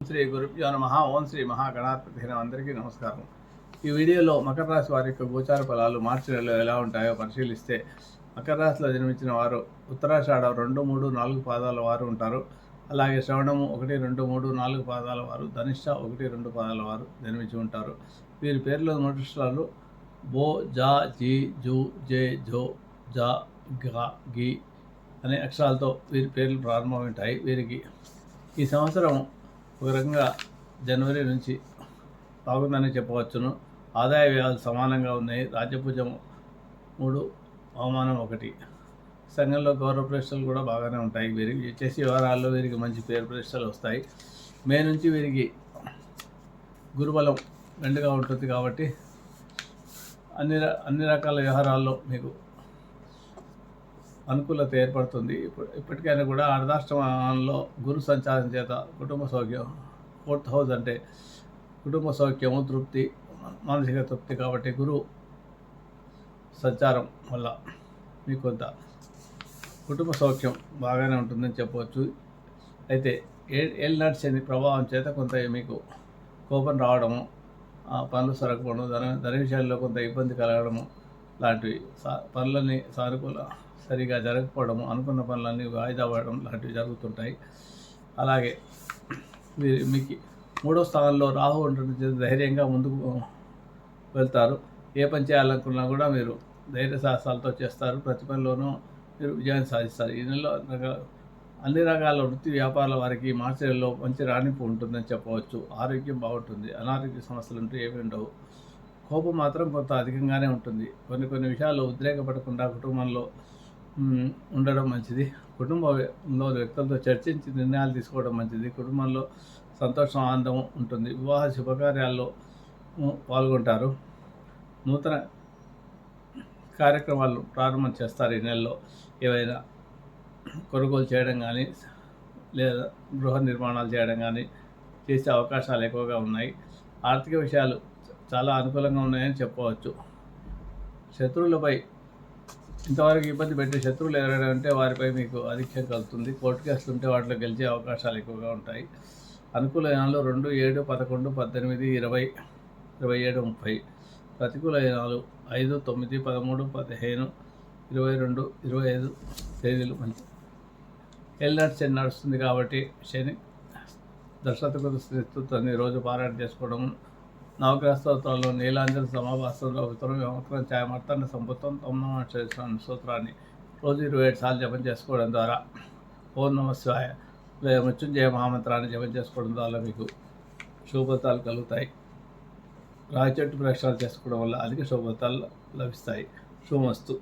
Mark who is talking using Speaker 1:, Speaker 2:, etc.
Speaker 1: శ్రీ గురుభ్యో నమ. ఓం శ్రీ మహాగణాధిపతి అందరికీ నమస్కారం. ఈ వీడియోలో మకర రాశి వారి యొక్క గోచార ఫలాలు మార్చి నెలలో ఎలా ఉంటాయో పరిశీలిస్తే మకర రాశిలో జన్మించిన వారు ఉత్తరాషాఢ రెండు మూడు నాలుగు పాదాల వారు ఉంటారు. అలాగే శ్రవణము ఒకటి రెండు మూడు నాలుగు పాదాల వారు ధనిష్ట ఒకటి రెండు పాదాల వారు జన్మించి ఉంటారు. వీరి పేర్లో నోటిస్టాలు బో జా జీ జూ జే జో జా గా గి అనే అక్షరాలతో వీరి పేర్లు ప్రారంభమవుతాయి వీరికి ఈ సంవత్సరం ఒక రకంగా జనవరి నుంచి బాగుందని చెప్పవచ్చును. ఆదాయ వ్యయాలు సమానంగా ఉన్నాయి. రాజ్యపూజ మూడు అవమానం ఒకటి. సంఘంలో గౌరవ ప్రశ్నలు కూడా బాగానే ఉంటాయి. వీరికి చేసే వ్యవహారాల్లో వీరికి మంచి పేరు ప్రశ్నలు వస్తాయి. మే నుంచి వీరికి గురుబలం మెండుగా ఉంటుంది కాబట్టి అన్ని అన్ని రకాల వ్యవహారాల్లో మీకు అనుకూలత ఏర్పడుతుంది. ఇప్పుడు ఇప్పటికైనా కూడా అర్ధాష్టమంలో గురు సంచారం చేత కుటుంబ సౌఖ్యం ఫోర్త్ హౌస్ అంటే కుటుంబ సౌఖ్యము తృప్తి మానసిక తృప్తి కాబట్టి గురు సంచారం వల్ల మీకు కొంత కుటుంబ సౌఖ్యం బాగానే ఉంటుందని చెప్పవచ్చు. అయితే ఏ ఎల్ నట్స్ అనే ప్రభావం చేత కొంత మీకు కోపం రావడము ఆ పనులు సరకపోవడం ధన ధన విషయాల్లో కొంత ఇబ్బంది కలగడము లాంటివి సా పనులని సానుకూల సరిగా జరగకపోవడము అనుకున్న పనులన్నీ వాయిదా పడడం లాంటివి జరుగుతుంటాయి. అలాగే మీరు మీకు మూడో స్థానంలో రాహు ఉండడం ధైర్యంగా ముందుకు వెళ్తారు. ఏ పని చేయాలనుకున్నా కూడా మీరు ధైర్య సాహసాలతో చేస్తారు. ప్రతి పనిలోనూ మీరు విజయాన్ని సాధిస్తారు. ఈ నెలలో అన్ని రకాల వృత్తి వ్యాపారాల వారికి మార్చి నెలలో మంచి రాణింపు ఉంటుందని చెప్పవచ్చు. ఆరోగ్యం బాగుంటుంది. అనారోగ్య సమస్యలు ఉంటే ఏమీ ఉండవు. కోపం మాత్రం కొంత అధికంగానే ఉంటుంది. కొన్ని కొన్ని విషయాలు ఉద్రేకపడకుండా కుటుంబంలో ఉండడం మంచిది. కుటుంబంలో వ్యక్తులతో చర్చించి నిర్ణయాలు తీసుకోవడం మంచిది. కుటుంబంలో సంతోషం ఆనందం ఉంటుంది. వివాహ శుభకార్యాల్లో పాల్గొంటారు. నూతన కార్యక్రమాలు ప్రారంభం చేస్తారు ఈ నెలలో. ఏవైనా కొనుగోలు చేయడం కానీ లేదా గృహ నిర్మాణాలు చేయడం కానీ చేసే అవకాశాలు ఎక్కువగా ఉన్నాయి. ఆర్థిక విషయాలు చాలా అనుకూలంగా ఉన్నాయని చెప్పవచ్చు. శత్రువులపై ఇంతవరకు ఇబ్బంది పెట్టే శత్రువులు ఎవరైనా ఉంటే వారిపై మీకు ఆధిక్యం కలుగుతుంది. కోర్టు కేసులు ఉంటే వాటిలో గెలిచే అవకాశాలు ఎక్కువగా ఉంటాయి. అనుకూల దినాలు రెండు ఏడు పదకొండు పద్దెనిమిది ఇరవై ఇరవై ఏడు ముప్పై. ప్రతికూల దినాలు ఐదు తొమ్మిది పదమూడు పదిహేను ఇరవై రెండు ఇరవై ఐదు తేదీలు మంచి ఎల్నాడు శని నడుస్తుంది కాబట్టి శని దర్శకుడు స్థితుత్వాన్ని రోజు పారాయణ చేసుకోవడం నవగ్రహ స్తోత్రాల్లో నీలాంజన సమాభాసంలో ఉత్తరం వ్యవకరం ఛాయమర్తన సంపుతం తొమ్మిదవ చేసిన సూత్రాన్ని రోజు ఇరవై ఏడు సార్లు జపం చేసుకోవడం ద్వారా ఓం నమ శివాయ. లేదా మృత్యుంజయ మహామంత్రాన్ని జపం చేసుకోవడం ద్వారా మీకు శుభఫలితాలు కలుగుతాయి. రాయి చెట్టు ప్రక్షాలు చేసుకోవడం వల్ల అధిక శుభఫలితాలు లభిస్తాయి. శుభమస్తు.